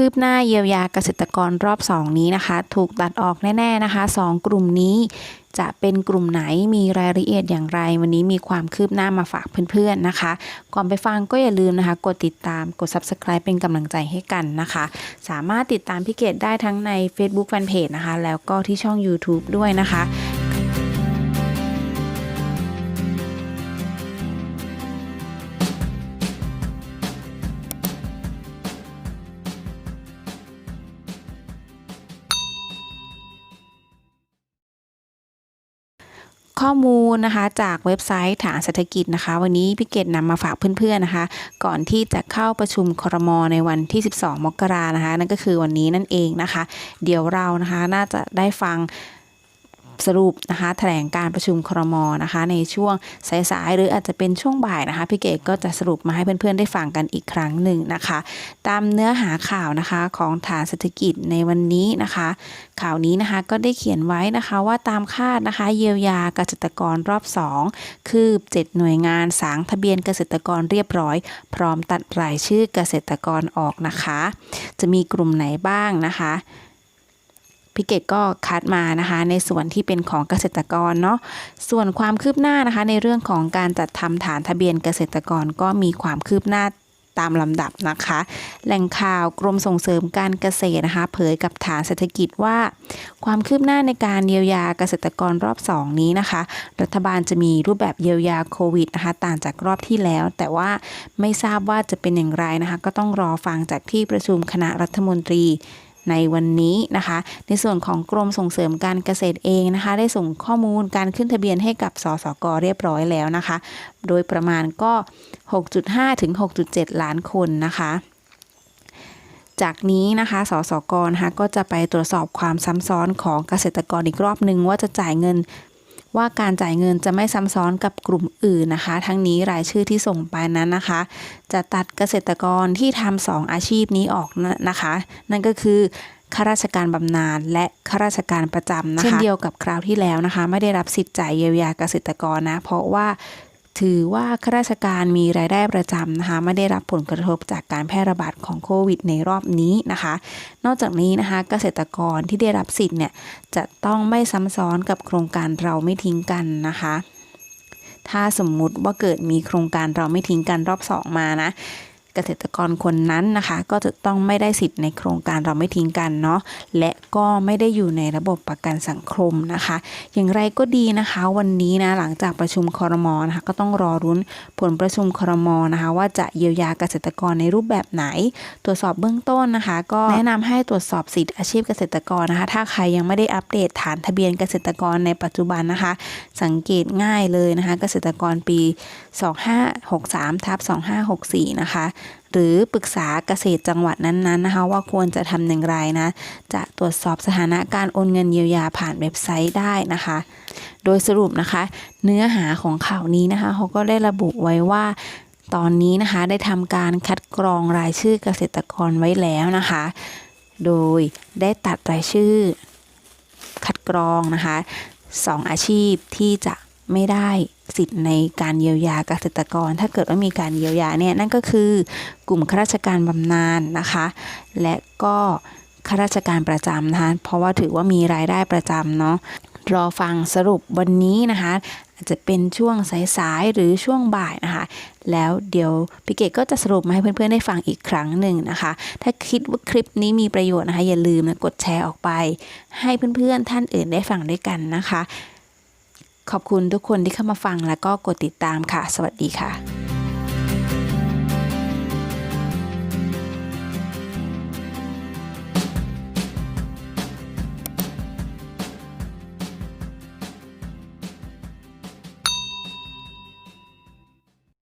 คืบหน้าเยียวยาเกษตรกรรอบ 2 นี้นะคะ ถูกตัดออกแน่ๆนะคะ 2 กลุ่มนี้จะเป็นกลุ่มไหนมีรายละเอียดอย่างไร วันนี้มีความคืบหน้ามาฝากเพื่อนๆนะคะ ก่อนไปฟังก็อย่าลืมนะคะ กดติดตามกด subscribe เป็นกำลังใจให้กันนะคะ สามารถติดตามพี่เกดได้ทั้งใน Facebook Fanpage นะคะ แล้วก็ที่ช่อง YouTube ด้วยนะคะ ข้อมูลนะคะจากเว็บไซต์ฐานเศรษฐกิจนะคะ วันนี้พี่เกดนำมาฝากเพื่อนๆนะคะ ก่อนที่จะเข้าประชุมครมในวันที่ 12 มกรานะคะ นั่นก็คือวันนี้นั่นเองนะคะ เดี๋ยวเรานะคะน่าจะได้ฟัง สรุปนะคะแถลงการประชุมครมนะคะ ในช่วงสายๆหรืออาจจะเป็นช่วงบ่ายนะคะพี่เกดก็จะสรุปมาให้เพื่อนๆได้ฟังกันอีกครั้งหนึ่งนะคะ ตามเนื้อหาข่าวนะคะของฐานเศรษฐกิจในวันนี้นะคะ ข่าวนี้นะคะก็ได้เขียนไว้นะคะว่าตามคาดนะคะเยียวยาเกษตรกรรอบ 2 คืบ 7 หน่วยงานสางทะเบียนเกษตรกรเรียบร้อย พร้อมตัดรายชื่อเกษตรกรออกนะคะ จะมีกลุ่มไหนบ้างนะคะ พิเกตก็คัดมานะคะ ในส่วนที่เป็นของเกษตรกรเนาะส่วนความคืบหน้านะคะ ในเรื่องของการจัดทำฐานทะเบียนเกษตรกรก็มีความคืบหน้าตามลำดับนะคะ แหล่งข่าวกรมส่งเสริมการเกษตรนะคะ เผยกับฐานเศรษฐกิจว่า ความคืบหน้าในการเยียวยาเกษตรกรรอบ 2 นี้นะคะ รัฐบาลจะมีรูปแบบเยียวยาโควิดนะคะ ต่างจากรอบที่แล้ว แต่ว่าไม่ทราบว่าจะเป็นอย่างไรนะคะ ก็ต้องรอฟังจากที่ประชุมคณะรัฐมนตรี ในวันนี้นะคะ ในส่วนของกรมส่งเสริมการเกษตรเองนะคะ ได้ส่งข้อมูลการขึ้นทะเบียนให้กับสสกเรียบร้อยแล้วนะคะ โดยประมาณก็ 6.5 ถึง 6.7 ล้านคนนะคะจากนี้นะคะ สสกนะคะก็จะไปตรวจสอบความซ้ำซ้อนของเกษตรกรอีกรอบหนึ่งว่าจะจ่ายเงิน ว่าการจ่ายเงินจะไม่ซ้ำซ้อนกับกลุ่มอื่นนะคะ ทั้งนี้รายชื่อที่ส่งไปนั้นนะคะ จะตัดเกษตรกรที่ทำสองอาชีพนี้ออกนะคะ นั่นก็คือข้าราชการบำนาญและข้าราชการประจำนะคะเช่นเดียวกับคราวที่แล้วนะคะ ไม่ได้รับสิทธิ์จ่ายเยียวยาเกษตรกรนะ เพราะว่า ถือว่าข้าราชการมีรายได้ประจำนะคะไม่ได้รับผลกระทบจากการแพร่ระบาดของโควิดในรอบนี้นะคะ นอกจากนี้นะคะเกษตรกรที่ได้รับสิทธิ์เนี่ยจะต้องไม่ซ้ำซ้อนกับโครงการเราไม่ทิ้งกันนะคะ ถ้าสมมุติว่าเกิดมีโครงการเราไม่ทิ้งกันรอบสองมานะเกษตรกรคนนั้นนะคะ ก็จะต้องไม่ได้สิทธิ์ในโครงการเราไม่ทิ้งกันเนาะและ ก็ไม่ได้อยู่ในระบบประกันสังคมนะคะ อย่างไรก็ดีนะคะ วันนี้นะหลังจากประชุมคอรมอนะคะก็ต้องรอรุ้นผลประชุมคอรมอนะคะ ว่าจะเยียวยาเกษตรกรในรูปแบบไหน ตรวจสอบเบื้องต้นนะคะ ก็แนะนำให้ตรวจสอบสิทธิอาชีพเกษตรกรนะคะ ถ้าใครยังไม่ได้อัปเดตฐานทะเบียนเกษตรกรในปัจจุบันนะคะ สังเกตง่ายเลยนะคะ เกษตรกรปี 2563ทับ2564 นะคะหรือปรึกษาเกษตรจังหวัดนั้นๆนะคะ ว่าควรจะทำอย่างไรนะ จะตรวจสอบสถานะการโอนเงินเยียวยาผ่านเว็บไซต์ได้นะคะ โดยสรุปนะคะ เนื้อหาของข่าวนี้นะคะเขาก็ได้ระบุไว้ว่าตอนนี้นะคะได้ทำการคัดกรองรายชื่อเกษตรกรไว้แล้วนะคะ โดยได้ตัดรายชื่อ คัดกรองนะคะสองอาชีพที่จะ ไม่ได้สิทธิ์ในการเยียวยาเกษตรกร ถ้าเกิดว่ามีการเยียวยาเนี่ยนั่นก็คือกลุ่มข้าราชการบำนาญนะคะ และก็ข้าราชการประจำนะคะเพราะว่าถือว่ามีรายได้ประจำเนาะรอฟังสรุปวันนี้นะคะอาจจะเป็นช่วงสายๆหรือช่วงบ่ายนะคะ แล้วเดี๋ยวพี่เกดก็จะสรุปมาให้เพื่อนๆได้ฟังอีกครั้งหนึ่งนะคะ ถ้าคิดว่าคลิปนี้มีประโยชน์นะคะ อย่าลืมนะกดแชร์ออกไป ให้เพื่อนๆท่านอื่นได้ฟังด้วยกันนะคะ ขอบคุณทุกคนที่เข้ามาฟังแล้วก็กดติดตามค่ะ สวัสดีค่ะ